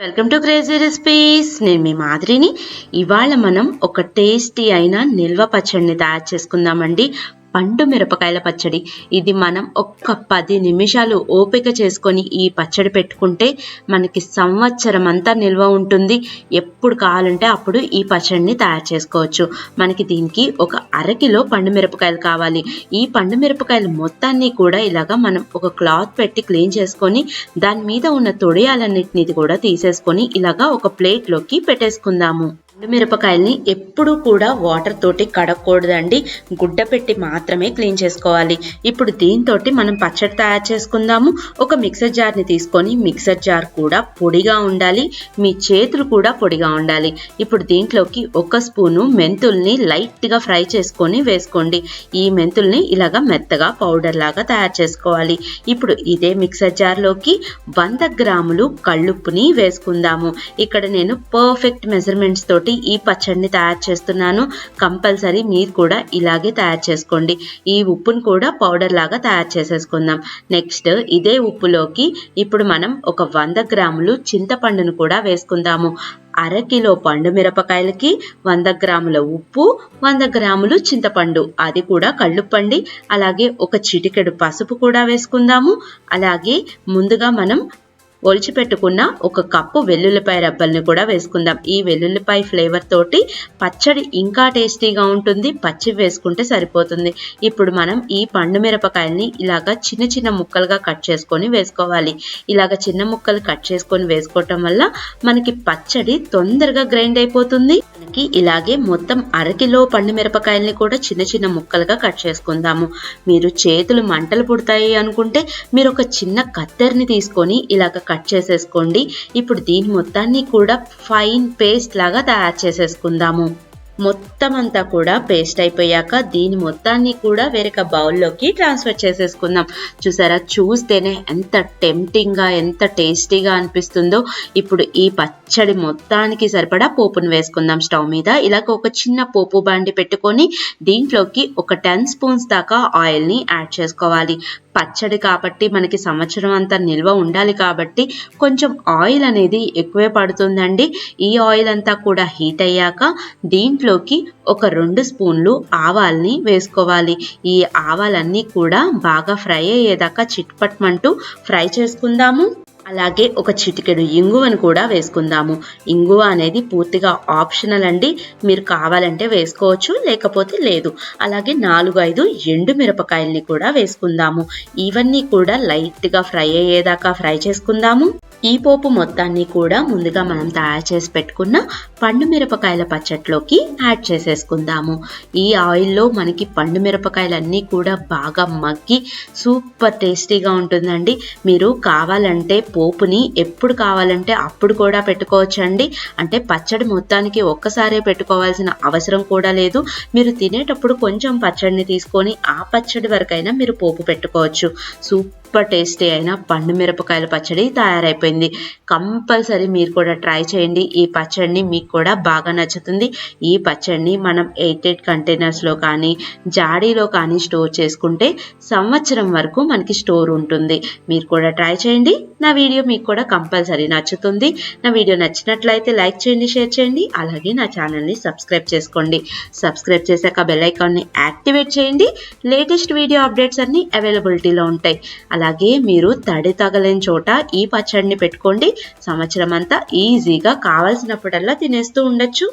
Welcome to crazy recipes. నేను మీ మాదిరిని. ఇవాళ మనం ఒక టేస్టీ అయిన నిల్వ పచ్చడిని తయారు చేసుకుందామండి. పండు మిరపకాయల పచ్చడి. ఇది మనం ఒక్క పది నిమిషాలు ఓపిక చేసుకొని ఈ పచ్చడి పెట్టుకుంటే మనకి సంవత్సరం అంతా నిల్వ ఉంటుంది. ఎప్పుడు కావాలంటే అప్పుడు ఈ పచ్చడిని తయారు చేసుకోవచ్చు. మనకి దీనికి ఒక అరకిలో పండు మిరపకాయలు కావాలి. ఈ పండు మిరపకాయలు మొత్తాన్ని కూడా ఇలాగా మనం ఒక క్లాత్ పెట్టి క్లీన్ చేసుకొని దాని మీద ఉన్న తొడియాలన్నిటిని కూడా తీసేసుకొని ఇలాగా ఒక ప్లేట్లోకి పెట్టేసుకుందాము. మిరపకాయల్ని ఎప్పుడూ కూడా వాటర్ తోటి కడగకూడదండి. గుడ్డ పెట్టి మాత్రమే క్లీన్ చేసుకోవాలి. ఇప్పుడు దీంతో మనం పచ్చడి తయారు చేసుకుందాము. ఒక మిక్సర్ జార్ని తీసుకొని మిక్సర్ జార్ కూడా పొడిగా ఉండాలి. మీ చేతులు కూడా పొడిగా ఉండాలి. ఇప్పుడు దీంట్లోకి ఒక స్పూను మెంతుల్ని లైట్గా ఫ్రై చేసుకొని వేసుకోండి. ఈ మెంతుల్ని ఇలాగా మెత్తగా పౌడర్ లాగా తయారు చేసుకోవాలి. ఇప్పుడు ఇదే మిక్సర్ జార్లోకి వంద గ్రాములు కళ్ళుప్పుని వేసుకుందాము. ఇక్కడ నేను పర్ఫెక్ట్ మెజర్మెంట్స్ తోటి ఈ పచ్చడిని తయారు చేస్తున్నాను. కంపల్సరీ మీరు కూడా ఇలాగే తయారు చేసుకోండి. ఈ ఉప్పును కూడా పౌడర్ లాగా తయారు చేసేసుకుందాం. నెక్స్ట్ ఇదే ఉప్పులోకి ఇప్పుడు మనం ఒక వంద గ్రాములు చింతపండును కూడా వేసుకుందాము. అరకిలో పండు మిరపకాయలకి వంద గ్రాముల ఉప్పు వంద గ్రాములు చింతపండు. అది కూడా కళ్ళుప్పండి. అలాగే ఒక చిటికెడు పసుపు కూడా వేసుకుందాము. అలాగే ముందుగా మనం ఒలిచిపెట్టుకున్న ఒక కప్పు వెల్లుల్లిపాయ రబ్బల్ని కూడా వేసుకుందాం. ఈ వెల్లుల్లిపాయ ఫ్లేవర్ తోటి పచ్చడి ఇంకా టేస్టీగా ఉంటుంది. పచ్చి వేసుకుంటే సరిపోతుంది. ఇప్పుడు మనం ఈ పండు మిరపకాయల్ని ఇలాగా చిన్న చిన్న ముక్కలుగా కట్ చేసుకొని వేసుకోవాలి. ఇలాగ చిన్న ముక్కలు కట్ చేసుకొని వేసుకోవటం వల్ల మనకి పచ్చడి తొందరగా గ్రైండ్ అయిపోతుంది. మనకి ఇలాగే మొత్తం అరకిలో పండు మిరపకాయల్ని కూడా చిన్న చిన్న ముక్కలుగా కట్ చేసుకుందాము. మీరు చేతులు మంటలు పుడతాయి అనుకుంటే మీరు ఒక చిన్న కత్తెరని తీసుకొని ఇలాగ కట్ చేసేసుకోండి. ఇప్పుడు దీని మొత్తాన్ని కూడా ఫైన్ పేస్ట్ లాగా తయారు చేసేసుకుందాము. మొత్తం అంతా కూడా పేస్ట్ అయిపోయాక దీని మొత్తాన్ని కూడా వేరొక బౌల్లోకి ట్రాన్స్ఫర్ చేసేసుకుందాం. చూసారా? చూస్తేనే ఎంత టెంప్టింగ్గా ఎంత టేస్టీగా అనిపిస్తుందో. ఇప్పుడు ఈ పచ్చడి మొత్తానికి సరిపడా పోపును వేసుకుందాం స్టవ్ మీద. ఇలాగ ఒక చిన్న పోపు బండి పెట్టుకొని దీంట్లోకి ఒక టెన్ స్పూన్స్ దాకా ఆయిల్ని యాడ్ చేసుకోవాలి. పచ్చడి కాబట్టి మనకి సంవత్సరం అంతా నిల్వ ఉండాలి కాబట్టి కొంచెం ఆయిల్ అనేది ఎక్కువే పడుతుందండి. ఈ ఆయిల్ అంతా కూడా హీట్ అయ్యాక దీంట్లోకి ఒక రెండు స్పూన్లు ఆవాల్ని వేసుకోవాలి. ఈ ఆవాలన్నీ కూడా బాగా ఫ్రై అయ్యేదాకా చిట్పట్మంటూ ఫ్రై చేసుకుందాము. అలాగే ఒక చిటికెడు ఇంగువను కూడా వేసుకుందాము. ఇంగువ అనేది పూర్తిగా ఆప్షనల్ అండి. మీరు కావాలంటే వేసుకోవచ్చు లేకపోతే లేదు. అలాగే నాలుగు ఐదు ఎండు మిరపకాయల్ని కూడా వేసుకుందాము. ఇవన్నీ కూడా లైట్గా ఫ్రై అయ్యేదాకా ఫ్రై చేసుకుందాము. ఈ పోపు మొత్తాన్ని కూడా ముందుగా మనం తయారు చేసి పెట్టుకున్న పండు మిరపకాయల పచ్చట్లోకి యాడ్ చేసేసుకుందాము. ఈ ఆయిల్లో మనకి పండు మిరపకాయలన్నీ కూడా బాగా మగ్గి సూపర్ టేస్టీగా ఉంటుందండి. మీరు కావాలంటే పోపుని ఎప్పుడు కావాలంటే అప్పుడు కూడా పెట్టుకోవచ్చండి. అంటే పచ్చడి మొత్తానికి ఒక్కసారే పెట్టుకోవాల్సిన అవసరం కూడా లేదు. మీరు తినేటప్పుడు కొంచెం పచ్చడిని తీసుకొని ఆ పచ్చడి వరకైనా మీరు పోపు పెట్టుకోవచ్చు. సూపర్ టేస్టీ అయిన పండు మిరపకాయల పచ్చడి తయారైపోయింది. కంపల్సరీ మీరు కూడా ట్రై చేయండి. ఈ పచ్చడిని మీకు కూడా బాగా నచ్చుతుంది. ఈ పచ్చడిని మనం ఎయిట్ ఎయిట్ కంటైనర్స్లో కానీ జాడీలో కానీ స్టోర్ చేసుకుంటే సంవత్సరం వరకు మనకి స్టోర్ ఉంటుంది. మీరు కూడా ట్రై చేయండి. నా వీడియో మీకు కూడా కంపల్సరీ నచ్చుతుంది. నా వీడియో నచ్చినట్లయితే లైక్ చేయండి షేర్ చేయండి అలాగే నా ఛానల్ని సబ్స్క్రైబ్ చేసుకోండి. సబ్స్క్రైబ్ చేశాక బెల్ ఐకాన్ని యాక్టివేట్ చేయండి. లేటెస్ట్ వీడియో అప్డేట్స్ అన్నీ అవైలబిలిటీలో ఉంటాయి. అలాగే మీరు తడి తగలేని చోట ఈ పచ్చడిని పెట్టుకోండి. సంవత్సరం అంతా ఈజీగా కావాల్సినప్పుడల్లా తినేస్తూ ఉండొచ్చు.